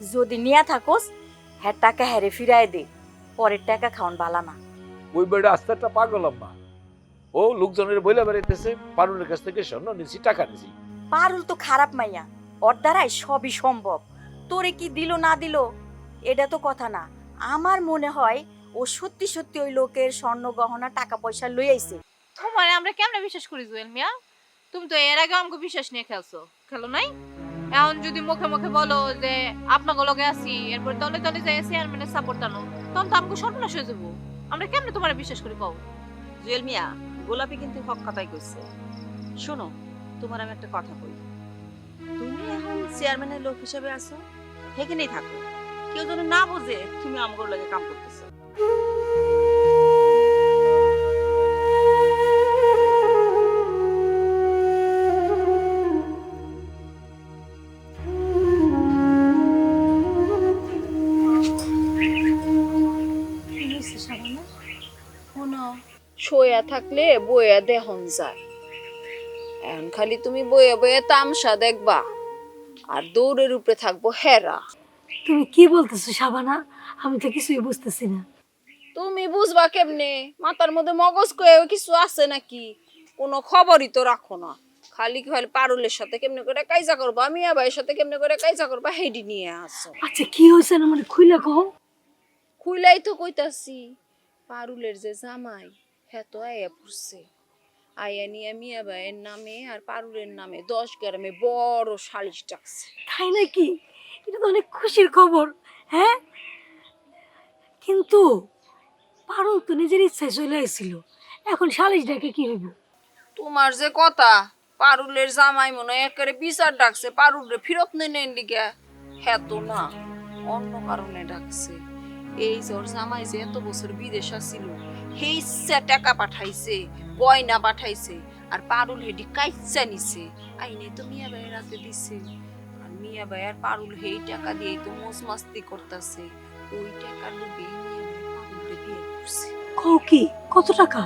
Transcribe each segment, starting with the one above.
যদি নিয়া থাকোস হ্যাঁ টাকা হ্যারে ফিরাই দে পরের টাকা খাওয়ান বালা না। ওই বেড়ে আস্তে একটা পাগল আম্মা। ও লোকজনের বইলে বেড়াইতেছে পারুনের কাছ থেকে স্বর্ণ নিছি টাকা নিছি। পারুল তো খারাপ মাইয়া ওর দ্বারাই সবই সম্ভব। তোরে কি দিল না দিল এটা তো কথা না। আমার মনে হয় ও সত্যি সত্যি ওই লোকের স্বর্ণ গহনা টাকা পয়সা লই আইছে। তোমার আমরা কেমনে বিশ্বাস করি জুয়েল মিয়া? তুমি তো এর আগে আমাকে বিশ্বাস নিয়ে খেলছো। খেলো নাই? এখন যদি মুখে মুখে বলো যে আপনাকে লগে আছি, এরপর দলে দলে যাই চেয়ারম্যানের সাপোর্ট আনো তখন তো আমাকে সর্বনাশ হয়ে যাব। আমরা কেমনে তোমার বিশ্বাস করি কও? জুয়েল মিয়া, গোলাপি কিন্তু হক কথাই কইছে। শোনো, তোমার আমি একটা কথা কই। তুমি এখন চেয়ারম্যানের লোক হিসেবে আছো, সেখানেই থাকো। কেউ যেন না বোঝে তুমি আমগোর লাগে কাম করতেছো। শোয়া থাকলে বইয়া দেহন যায়। এখন খালি তুমি বইয়ে বইয়ে তামসা দেখবা আর দৌড়ের উপরে থাকব হেরা। তুমি কি বলতেছো শাবানা? আমি তো কিছুই বুঝতেছি না। তুমি বুঝবা কেমনে? মাথার মধ্যে মগজ কয়ে কিছু আছে নাকি? কোনো খবরই তো রাখো না। খালি খালি পারুলের সাথে কেমনে করে কাইজা করবা মিয়া ভাইয়ের সাথে কেমনে করে কাইজা করবা হেডি নিয়ে আসো আচ্ছা কি হয়েছে না মানে খুইলা কও? খুইলাই তো কইতাছি পারুলের যে জামাই হ্যাঁ তো আয়া পড়ছে। আয়া নিয়ে মিয়া ভাইয়ের নামে আর পারুলের নামে দশ গ্রামে বড় সালিশ ডাকছে। তাই নাকি? এটা তো অনেক খুশির খবর হ্যাঁ? কিন্তু পারুল তো নিজের ইচ্ছায় চলে আসছিল এখন সালিশ ডাকে কি হইব? তোমার যে কথা পারুলের জামাই মনে হয় একেবারে বিচার ডাকছে পারুলে ফিরত নেন লিগে। হ্যাঁ তো না অন্য কারণে ডাকছে। এই যে জামাই যে এত বছর বিদেশ আসছিল সেই টাকা পাঠাইছে গয়না পাঠাইছে আর পারুল হেডি কাইচা নিছে। আইনে তো মিয়া ভাইয়ের হাতে দিছে। আর মিয়া ভাই আর পারুল হেই টাকা দিয়ে তো মোজ মাস্তি করতেছে। ওই টাকার লোভে মিয়া ভাই পারুলকে বিয়ে করছে। কি? কত টাকা?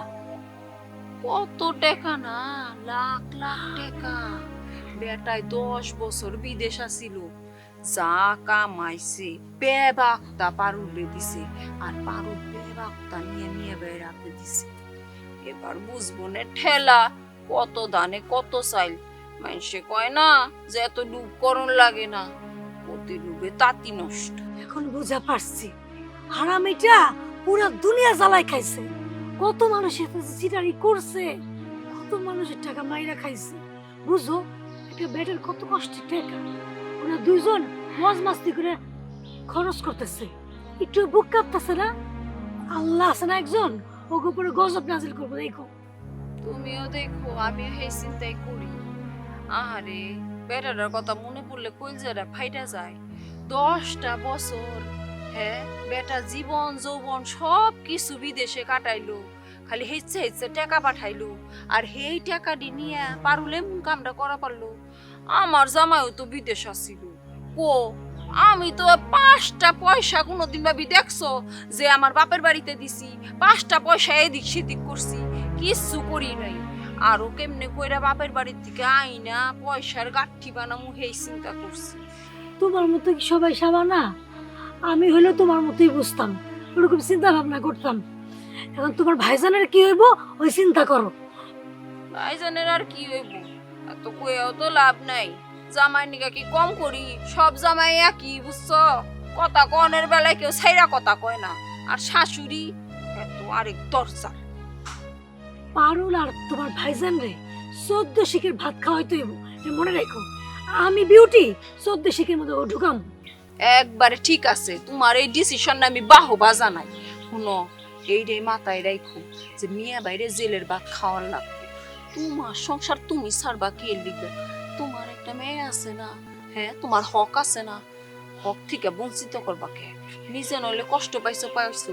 কত টাকা না? লাখ লাখ টাকা। বেটায় দশ বছর বিদেশ আসিল যা কামাইছে বেবাক্তা পারুলে দিছে আর পারুল বেবাক্তা নিয়ে নিয়ে বেড়াতে দিছে এবার বুঝব না ঠেলা কত দানে কত চাইল মানুষে কয় না যে এত ডুব করণ লাগে না অতি ডুবে তাঁতি নষ্ট এখন বুঝা পারছি। হারাম এটা পুরো দুনিয়া জ্বালাই খাইছে। কত মানুষের কাছে চিটারি করছে। কত মানুষের টাকা মাইরা খাইছে। বুঝো, একটা বেটার কত কষ্টের টাকা ওরা দুইজন মজ মাস্তি করে খরচ করতেছে। একটু বুক কাঁপতেছে না? আল্লাহ আছে না একজন? ওকে উপরে গজব নাজিল করব, দেখো। তুমিও দেখো, আমিও সেই চিন্তাই করি। আহারে বেটাটার কথা মনে পড়লে কইলজারা ফাইটা যায়। দশটা বছর হ্যাঁ বেটা জীবন, যৌবন সব কিছু বিদেশে কাটাইলো। খালি হেচ্ছে হেচ্ছে টাকা পাঠাইলো। আর সেই টাকা দি নিয়ে পারুলে কামটা করা পারল। আমার জামাইও তো বিদেশ আসিল কো আমি তো পাঁচটা পয়সা কোনোদিন ভাবি দেখছ যে আমার বাপের বাড়িতে দিছি পাঁচটা পয়সা এদিক সেদিক করছি কিচ্ছু করি নাই। আরও কেমনে কইরা বাপের বাড়ির থেকে আইনা পয়সার গাঠি বানামু হেই চিন্তা করছি। তোমার মতো কি সবাই সাবা না? আমি হলে তোমার মতোই বুঝতাম ওরকম চিন্তা ভাবনা করতাম। এখন তোমার ভাইজানের কি হইব ওই চিন্তা করো। ভাইজানের আর কি হইব? এত কইয়াও তো লাভ নাই। জামাই নিকা কি কম করি? সব জামাই একই বুঝছ? কথা কনের বেলায় কেউ ছাইরা কথা কয় না। আর শাশুড়ি এত আরেক দরজা। পারুল আর তোমার ভাইজান রে চোদ্দ শিখের ভাত খাওয়াইতে হইব। এটা মনে রেখো আমি বিউটি চোদ্দ শিখের মধ্যে ঢুকাম। একবারে ঠিক আছে তোমার এই ডিসিশন আমি বাহবা জানাই। শুনো এইটাই মাথায় রাখো যে মিয়া বাইরে জেলের ভাত খাওয়ার লাগবে। তোমার সংসার তুমি ছাড়বা কে লিখবে তোমার একটা মেয়ে আছে না? হ্যাঁ তোমার হক আছে না? হক থেকে বঞ্চিত করবা কে? নিজে নইলে কষ্ট পাইছো পাইছো।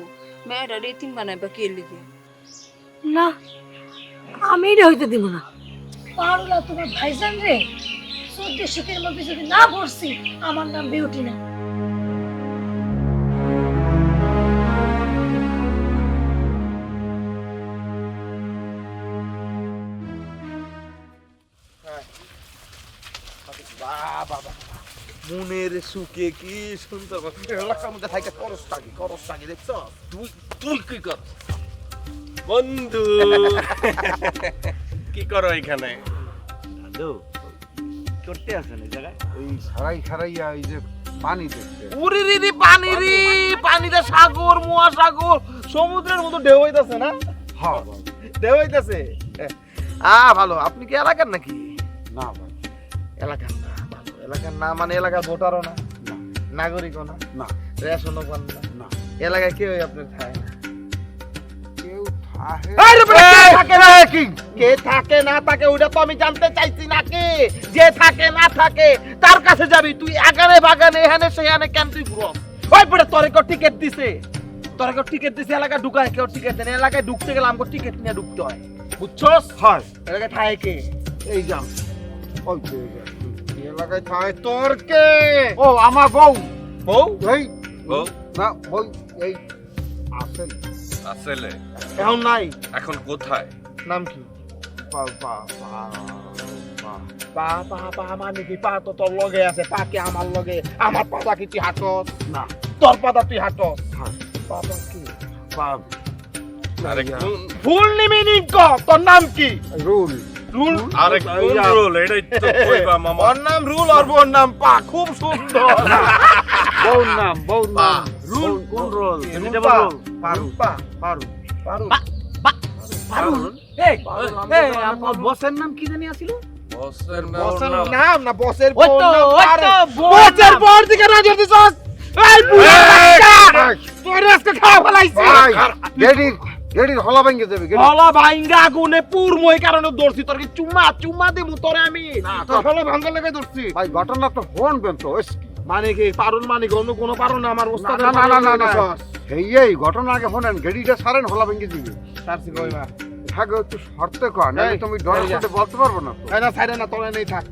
মেয়েরা রেতিম বানাইবা কে লিখবে না, আমি এটা হইতে দিব না। পারুল তোমার ভাইজান রে? চোদ্দ শিখের মধ্যে যদি না পড়ছি, আমার নাম বিউটি না। মনের সুখে কি সুন্দর এলাকার মধ্যে থাকে করস থাকি করস থাকি দেখছ? তুই তুই কি কর বন্ধু। কি করো এখানে? দাদু করতে আছেন এই জায়গায়? এই সারাই সারাইয়া এই যে পানি দেখতে উরি রি রি পানি রি পানিতে সাগর মহাসাগর সমুদ্রের মতো ঢেউ হইতাছে না? হ্যাঁ ঢেউ হইতাছে? আ ভালো। আপনি কি এলাকার নাকি? না ভাই। এলাকার এলাকার না মানে এলাকার ভোটারও না। নাগরিকও না না। রেশনও পান না। না। এলাকায় কেউ আপনার থাকে না। কেউ কে থাকে না কি? কে থাকে না থাকে ওটা তো আমি জানতে চাইছি যে থাকে না থাকে তার কাছে যাবি তুই আগানে বাগানে এখানে সেখানে কেন তুই ঘুরো ওই পরে তোরে কেউ টিকিট দিছে। তোরে কেউ টিকিট দিছে এলাকায় ঢুকায় কেউ টিকিট দেয় এলাকায় ঢুকতে গেলে আমাকে টিকিট নিয়ে ঢুকতে হয়। বুঝছস? হয়। এলাকায় থাকে কে? এই যাম ওই এলাকায় থাহে তোর কে ও আমার বউ। বউ? এই বউ? না বউ এই আসেন আসলে। এখন নাই। এখন কোথায়? নাম কি? পা পা পা পা পা পা পা মানে কি? পা তো তোর লগে আছে পা কি আমার লগে। আমার পাতা কি তুই হাঁটস? না। তোর পাতা তুই হ্যাঁ। পাতা কি? পা আরে ফুল ক? তোর নাম কি? রুল। রুল? আরে কোন ইয়া। রোল? এটাই তো কইবা মামা? ওর নাম রুল আর বোর নাম পা। খুব সুন্দর। বউর নাম পা। নাম। রুল কোন রোল? রুপা রুপা পারু পারু পারুল। এই এই আমার বসের নাম কি জানি আছিল বসের বসের নাম না বসের তো নাম ওই তো বসের পর দিকে নজর দিছস? এই বুড়া তোর আজকে খাওয়া ফেলাইছি ভাই গেডির হলা ভেঙে যাবে হলা ভাইঙ্গা আগুনে পুরময় কারণে দৌড়ছি তোর কি চুম্মা চুম্মা দিমু তোরে আমি? তোর হলা ভাঙ্গা লেগে দৌড়ছি। ভাই ঘটনা তো ফোন বেন তো মানে কি পারুন মানে অন্য কোনো পারুন না আমার না ওস্তাদ না না না না না এই এই ঘটনা আগে ফোনেন গেডিটা সারেন হলা ভেঙে দিবে। সারছি কইবা থাকে একটু শর্তে কর না তুমি বলতে পারব না তো। না সাইডে না তোরে নেই থাক।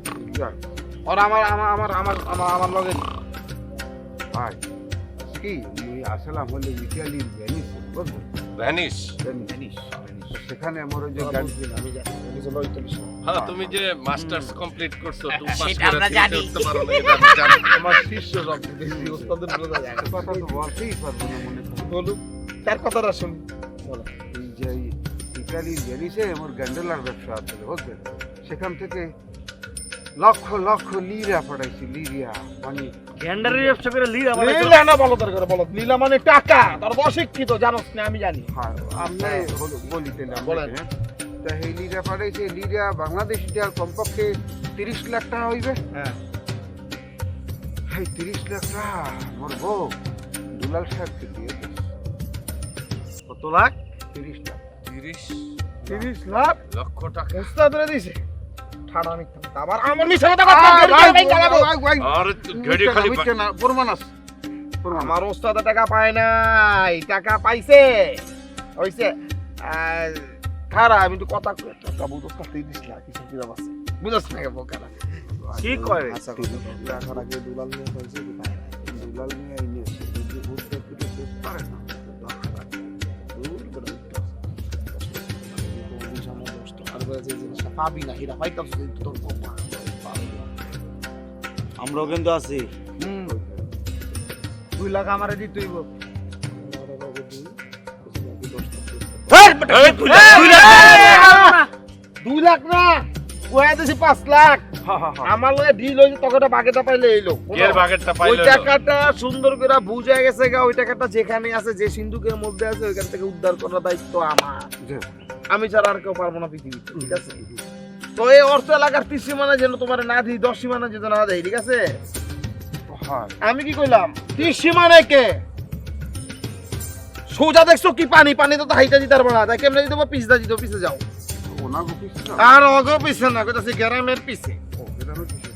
ওর আমার আমার আমার আমার আমার আমার লগে। ভাই কি আসলাম হলে ভেনিস বুঝছ ভ্যানিশ ভেনিস সেখানে আমার ওই যে গাড়ি আমি জানি আমি যে হ্যাঁ তুমি যে মাস্টার্স কমপ্লিট করছ তুমি পাস করে আমরা জানি। পারো না এটা আমি জানি। আমার শিষ্য সব দেখি ওস্তাদের কথা তো বলতেই পারব না মনে করো। বলুন তার কথাটা শুন এই যে ইটালির ভেনিসে আমার গ্যান্ডেলার ব্যবসা আছে বুঝলেন সেখান থেকে লক্ষ লক্ষ লিরা পড়াইছি লিরিয়া মানে গ্যান্ডারের ব্যবসা করে লিড আমার লীলা না বলো তোর করে বলো। লীলা মানে টাকা তোর অশিক্ষিত জানোস না আমি জানি। হ্যাঁ আপনি হলো বলিতেন বলেন। আপনাকে, হ্যাঁ? তা এই লিরা পাঠাইছে লিরা বাংলাদেশি টাকার কমপক্ষে তিরিশ লাখ টাকা হইবে। হ্যাঁ। এই তিরিশ লাখ টাকা মোর বউ দুলাল সাহেবকে দিয়ে কত লাখ? তিরিশ লাখ। তিরিশ তিরিশ লাখ? লক্ষ টাকা। দিছে। ঠাড়া মিথ্যা কথা। আবার আমার মিথ্যা কথা কথা চালাবো। আরে খালি প্রমাণ আছে আমার ওস্তাদ টাকা পায় নাই টাকা পাইছে হইছে খারা আমি তো কথা টাকা বুঝো কত তিরিশ লাখ কিছু কি আছে বুঝছ না কে বোকারা কি করে আচ্ছা টাকা আগে দুলাল নিয়ে হইছে। দুলাল নিয়ে আইনে বুঝতে পারে না যে জিনিসটা পাবি না পাইতাম তোর কপাল আমরাও কিন্তু আছি হুম দুই লাখ আমারে দিতেই হইব দুই লাখ না কয়ে দিছি পাঁচ লাখ আমার লগে ডিল হয়েছে তখন বাগেটা পাইলে এইলো বাগেরটা ওই টাকাটা সুন্দর করে বুঝে গেছে গা ওই টাকাটা যেখানে আছে যে সিন্ধুকের মধ্যে আছে ওইখান থেকে উদ্ধার করার দায়িত্ব আমার আমি ছাড়া আর কেউ পারব না পৃথিবীতে ঠিক আছে? তো এই অর্থ এলাকার তিরিশ সীমানা যেন তোমার না দিই দশ সীমানা যেন না দেয় ঠিক আছে? আমি কি কইলাম? তিরিশ সীমানায় কে? সোজা দেখছ কি পানি? পানি তো হাইটা দিতে পারব না। তাই কেমনে দিতে দা দিতে পিছে যাও। আর অগ পিছে না কইতাছি গ্রামের পিছে।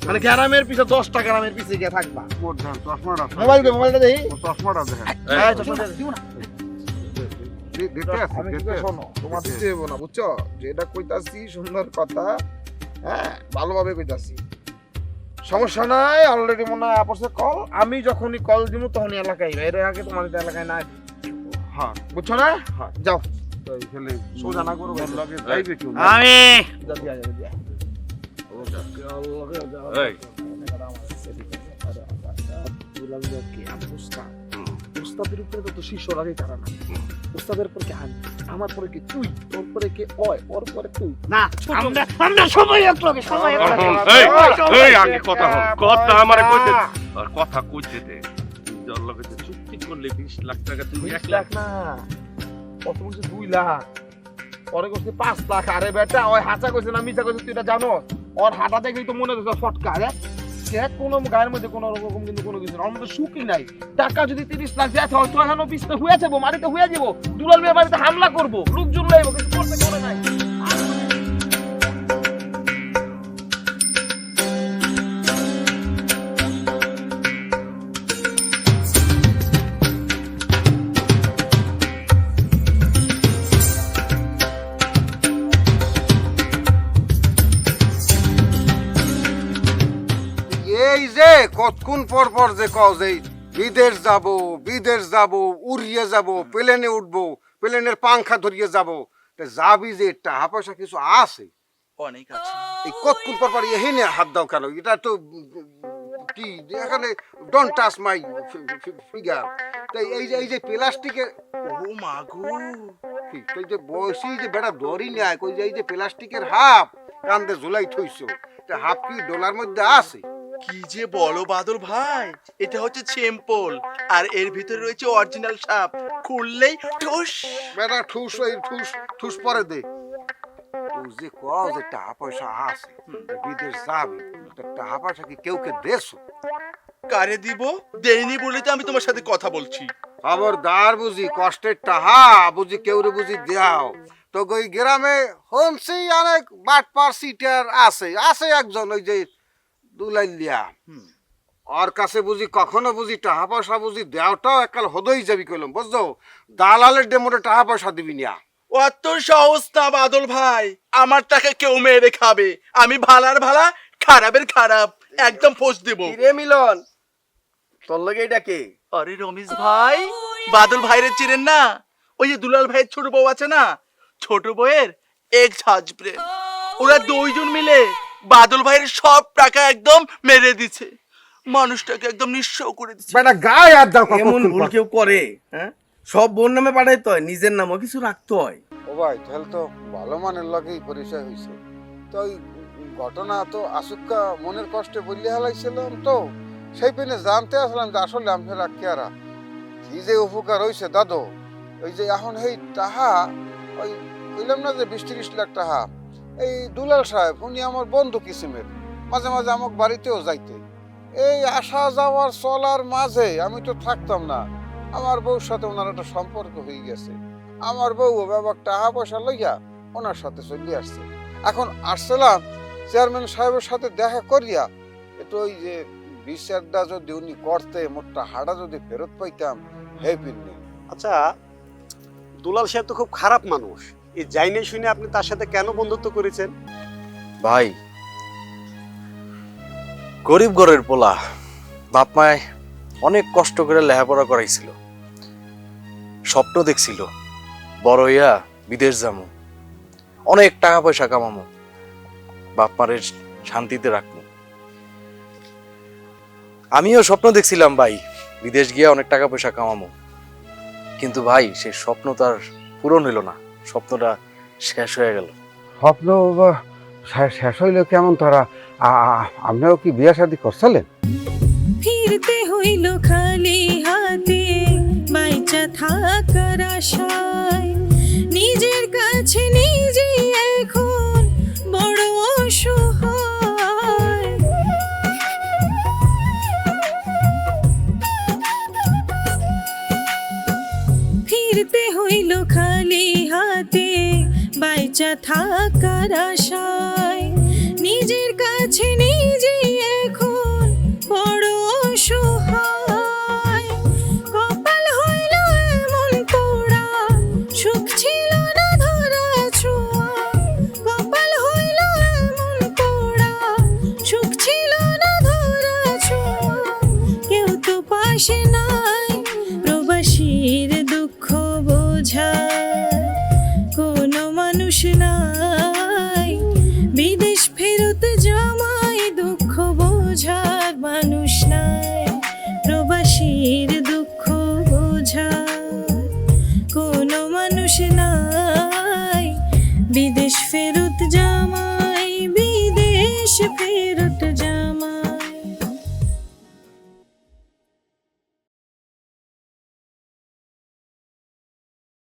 মানে গ্রামের পিছে দশটা গ্রামের পিছে গিয়ে থাকবা। চশমাটা মোবাইল দে মোবাইলটা দেই। চশমাটা দেখেন হ্যাঁ চশমা দিও না। আমি। শোনো তোমার দিতে হইব না বুঝছ? যেটা কইতাছি সুন্দর কথা হ্যাঁ? ভালোভাবে কইতাছি। সমস্যা নাই অলরেডি মনে হয় আপসে কল আমি যখনই কল দিব তখনই এলাকায় আইবে। এর আগে তোমার এলাকায় না হ্যাঁ। বুঝছ না? যাও। তো এইখানে সোজা না করো যাইবে কেউ। আমি! এই, উস্তাদের উপরে তো শিষ্য লাগে কারা না। উস্তাদের পর কে আমি আমার পরে কি তুই? তোর পরে কে ওই ওর পরে তুই। না আমরা আমরা সবাই এক লগে সবাই এক লগে। এই, এই, আগে কথা হল কথা আমারে কইতে আর কথা কইতে দে। যার লগে যে চুক্তি করলে বিশ লাখ টাকা তুমি এক এক লাখ লাখ। না। কত বলছে দুই লাখ। পরে করছে পাঁচ লাখ। আরে বেটা ওই হাঁচা কইছে না মিছা কইছে তুই এটা জানো ওর হাঁটা দেখেই তো মনে হচ্ছে ফটকা রে। সে কোনো গায়ের মধ্যে কোনো রকম কিন্তু কোনো কিছু আমার মধ্যে সুখই নাই। টাকা যদি তিরিশ লাখ দেওয়া হয় তো এখনও পিছনে হয়ে যাব, মাটিতে হয়ে যাব। দুলাল মেয়ে বাড়িতে হামলা করব। লোকজন লাইবো কিছু করতে করে নাই। কতক্ষণ পর পর যে কও যে বিদেশ যাব বিদেশ যাব উড়িয়ে যাব প্লেনে উঠবো প্লেনের পাংখা ধরিয়ে যাব তা যাবি যে টাকা পয়সা কিছু আছে? অনেক আছে। এই কতক্ষণ পর পর এখানে হাত দাও কেন? এটা তো কি এখানে ডোন্ট টাচ মাই ফিগার তাই এই যে এই যে প্লাস্টিকের ও মা গো। কি তুই যে বসি যে বেটা ধরি নেয় কই যে এই যে প্লাস্টিকের হাফ কান্দে ঝুলাই থইছো তা হাফ কি ডলার মধ্যে আছে? কি যে বলো বাদল ভাই এটা হচ্ছে চেম্পল আর এর ভিতরে রয়েছে অরিজিনাল সাপ। খুললেই ঠুস। বেটা ঠুস ওই ঠুস ঠুস পরে দে। তুই যে কও যে টাকা পয়সা আছে বিদেশ যাবি টাকা পয়সা কি কেউ কে দেছো? কারে দিব? দেইনি বলে তো আমি তোমার সাথে কথা বলছি। খবরদার বুঝি কষ্টের টাহা বুঝি কেউ রে বুঝি দেও। তো ওই গ্রামে হনসি অনেক বাটপার সিটার আছে আছে একজন ওই যে দুলাইলিয়া ওর কাছে বুঝি কখনো বুঝি টাকা পয়সা বুঝি দেওয়াটাও একাল হদই যাবি কইলাম বুঝছ? দালালের ডেমোরে টাকা পয়সা দিবি না অত সহজ না বাদল ভাই আমার টাকা কেউ মেরে খাবে আমি ভালার ভালা খারাপের খারাপ একদম ফোস দেব। রে মিলন? তোর লগে এটা কে? আরে রমেশ ভাই বাদল ভাইরে চিনেন না? ওই যে দুলাল ভাইয়ের ছোট বউ আছে না? ছোট বউয়ের এক হাজবেন্ড ওরা দুইজন মিলে বাদল ভাইয়ের সব টাকা একদম মেরে দিছে। মানুষটাকে একদম নিঃস্ব করে দিচ্ছে বেটা গায়ে হাত দাও এমন ভুল কেউ করে হ্যাঁ? সব বোন নামে পাঠাইতে হয় নিজের নামও কিছু রাখতে হয়। ও ভাই তাহলে তো ভালো মানের লগেই পরিচয় হয়েছে তো ওই ঘটনা তো আসুক্কা মনের কষ্টে বললে হালাইছিলাম তো সেই পেনে জানতে আসলাম যে আসলে আমি রাখিয়ারা কি যে উপকার হয়েছে দাদু? ওই যে এখন এই টাহা ওই বললাম না যে বিশ তিরিশ লাখ টাহা। এই দুলাল সাহেব, উনি আমার বন্ধু কিসিমের। মাঝে মাঝে আমার বাড়িতেও যাইতে। এই আসা যাওয়ার চলার মাঝে আমি তো থাকতাম না। আমার বউর সাথে ওনার একটা সম্পর্ক হয়ে গেছে। আমার বউ বাবা টাকা পয়সা লইয়া ওনার সাথে চলে আসছে। এখন আসছিলাম চেয়ারম্যান সাহেবের সাথে দেখা করিয়া, একটু ওই যে বিচারটা যদি উনি করতে, মোটটা হাড়া যদি ফেরত পাইতাম, হে পিন্নি। আচ্ছা দুলাল সাহেব তো খুব খারাপ মানুষ। এই যাইনে শুনে আপনি তার সাথে কেন বন্ধুত্ব করেছেন? ভাই, গরিব ঘরের পোলা বাপ মায় অনেক কষ্ট করে লেখাপড়া করাইছিল। স্বপ্ন দেখছিল, বড় হইয়া বিদেশ যামু। অনেক টাকা পয়সা কামামো, বাপ মারের শান্তিতে রাখব আমিও স্বপ্ন দেখছিলাম ভাই, বিদেশ গিয়ে অনেক টাকা পয়সা কামামো। কিন্তু ভাই, সে স্বপ্ন তার পূরণ হইল না। স্বপ্নটা শেষ হয়ে গেল। স্বপ্ন শেষ হইল কেমন তারা? আপনিও কি বিয়ে শাদি করছিলেন? ফিরতে হইল খালি হাতে বাইচা থাকার আশায়। নিজের কাছে নিজে এখন বড় অসহায়। ফিরতে হইল খালি যথা থাকার আশায় নিজের কা